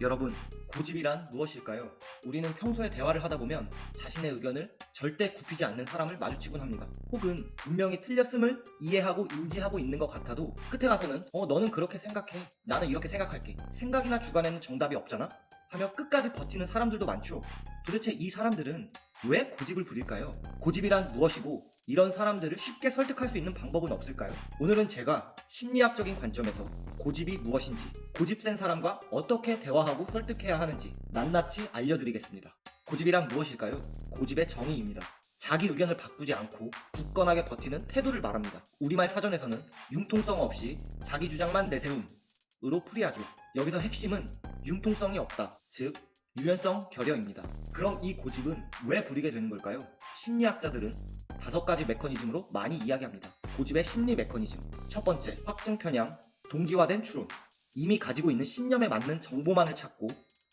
여러분, 고집이란 무엇일까요? 우리는 평소에 대화를 하다 보면 자신의 의견을 절대 굽히지 않는 사람을 마주치곤 합니다. 혹은 분명히 틀렸음을 이해하고 인지하고 있는 것 같아도 끝에 가서는 어, 너는 그렇게 생각해. 나는 이렇게 생각할게. 생각이나 주관에는 정답이 없잖아? 하며 끝까지 버티는 사람들도 많죠. 도대체 이 사람들은 왜 고집을 부릴까요? 고집이란 무엇이고 이런 사람들을 쉽게 설득할 수 있는 방법은 없을까요? 오늘은 제가 심리학적인 관점에서 고집이 무엇인지, 고집 센 사람과 어떻게 대화하고 설득해야 하는지 낱낱이 알려드리겠습니다. 고집이란 무엇일까요? 고집의 정의입니다. 자기 의견을 바꾸지 않고 굳건하게 버티는 태도를 말합니다. 우리말 사전에서는 융통성 없이 자기 주장만 내세움으로 풀이하죠. 여기서 핵심은 융통성이 없다. 즉, 유연성 결여입니다. 그럼 이 고집은 왜 부리게 되는 걸까요? 심리학자들은 다섯 가지 메커니즘으로 많이 이야기합니다. 고집의 심리 메커니즘. 첫 번째, 확증 편향, 동기화된 추론. 이미 가지고 있는 신념에 맞는 정보만을 찾고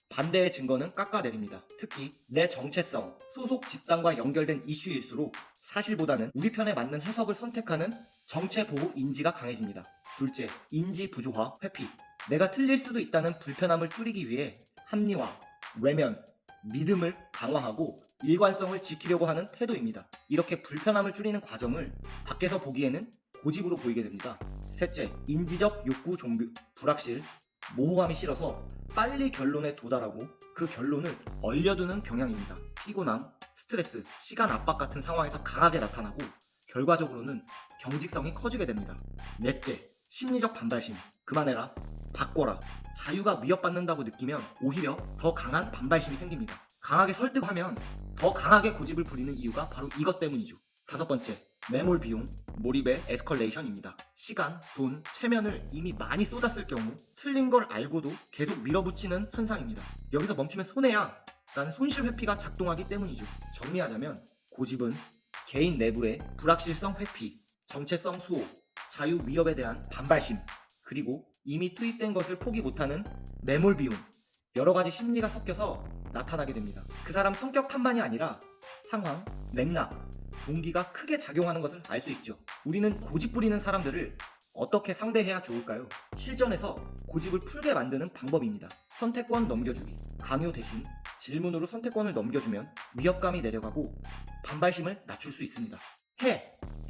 반대의 증거는 깎아내립니다. 특히 내 정체성, 소속 집단과 연결된 이슈일수록 사실보다는 우리 편에 맞는 해석을 선택하는 정체 보호 인지가 강해집니다. 둘째, 인지 부조화, 회피. 내가 틀릴 수도 있다는 불편함을 줄이기 위해 합리화, 외면, 믿음을 강화하고 일관성을 지키려고 하는 태도입니다. 이렇게 불편함을 줄이는 과정을 밖에서 보기에는 고집으로 보이게 됩니다. 셋째, 인지적 욕구 종교, 불확실, 모호함이 싫어서 빨리 결론에 도달하고 그 결론을 얼려두는 경향입니다. 피곤함, 스트레스, 시간 압박 같은 상황에서 강하게 나타나고 결과적으로는 경직성이 커지게 됩니다. 넷째, 심리적 반발심. 그만해라. 바꿔라. 자유가 위협받는다고 느끼면 오히려 더 강한 반발심이 생깁니다. 강하게 설득하면 더 강하게 고집을 부리는 이유가 바로 이것 때문이죠. 다섯 번째, 매몰 비용, 몰입의 에스컬레이션입니다. 시간, 돈, 체면을 이미 많이 쏟았을 경우 틀린 걸 알고도 계속 밀어붙이는 현상입니다. 여기서 멈추면 손해야 라는 손실 회피가 작동하기 때문이죠. 정리하자면 고집은 개인 내부의 불확실성 회피, 정체성 수호, 자유 위협에 대한 반발심, 그리고 이미 투입된 것을 포기 못하는 매몰 비움, 여러 가지 심리가 섞여서 나타나게 됩니다. 그 사람 성격 탓만이 아니라 상황, 맥락, 동기가 크게 작용하는 것을 알 수 있죠. 우리는 고집 부리는 사람들을 어떻게 상대해야 좋을까요? 실전에서 고집을 풀게 만드는 방법입니다. 선택권 넘겨주기. 강요 대신 질문으로 선택권을 넘겨주면 위협감이 내려가고 반발심을 낮출 수 있습니다. 해!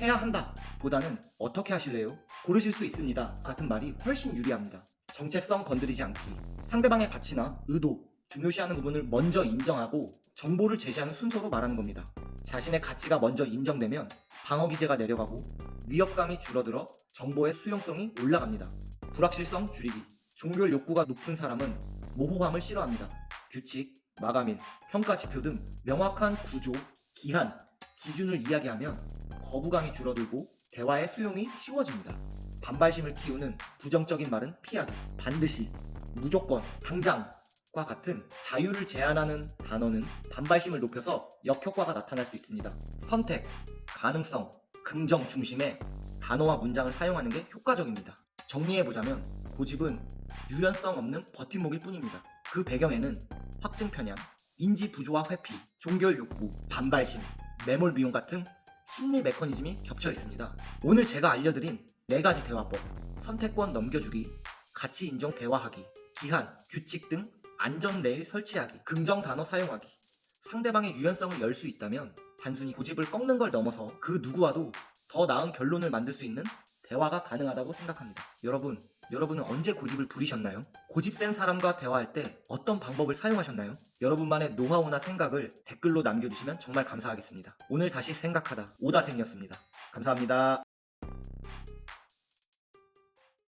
해야 한다! 보다는 어떻게 하실래요? 고르실 수 있습니다. 같은 말이 훨씬 유리합니다. 정체성 건드리지 않기. 상대방의 가치나 의도, 중요시하는 부분을 먼저 인정하고 정보를 제시하는 순서로 말하는 겁니다. 자신의 가치가 먼저 인정되면 방어 기제가 내려가고 위협감이 줄어들어 정보의 수용성이 올라갑니다. 불확실성 줄이기. 종결 욕구가 높은 사람은 모호함을 싫어합니다. 규칙, 마감일, 평가 지표 등 명확한 구조, 기한, 기준을 이야기하면 거부감이 줄어들고 대화의 수용이 쉬워집니다. 반발심을 키우는 부정적인 말은 피하기. 반드시, 무조건, 당장과 같은 자유를 제한하는 단어는 반발심을 높여서 역효과가 나타날 수 있습니다. 선택, 가능성, 긍정 중심의 단어와 문장을 사용하는 게 효과적입니다. 정리해보자면 고집은 유연성 없는 버팀목일 뿐입니다. 그 배경에는 확증 편향, 인지 부조화 회피, 종결 욕구, 반발심, 매몰 비용 같은 심리 메커니즘이 겹쳐 있습니다. 오늘 제가 알려드린 네 가지 대화법, 선택권 넘겨주기, 가치 인정 대화하기, 기한, 규칙 등 안전 레일 설치하기, 긍정 단어 사용하기, 상대방의 유연성을 열 수 있다면 단순히 고집을 꺾는 걸 넘어서 그 누구와도 더 나은 결론을 만들 수 있는 대화가 가능하다고 생각합니다. 여러분, 여러분은 언제 고집을 부리셨나요? 고집 센 사람과 대화할 때 어떤 방법을 사용하셨나요? 여러분만의 노하우나 생각을 댓글로 남겨주시면 정말 감사하겠습니다. 오늘 다시 생각하다 오다생이었습니다. 감사합니다.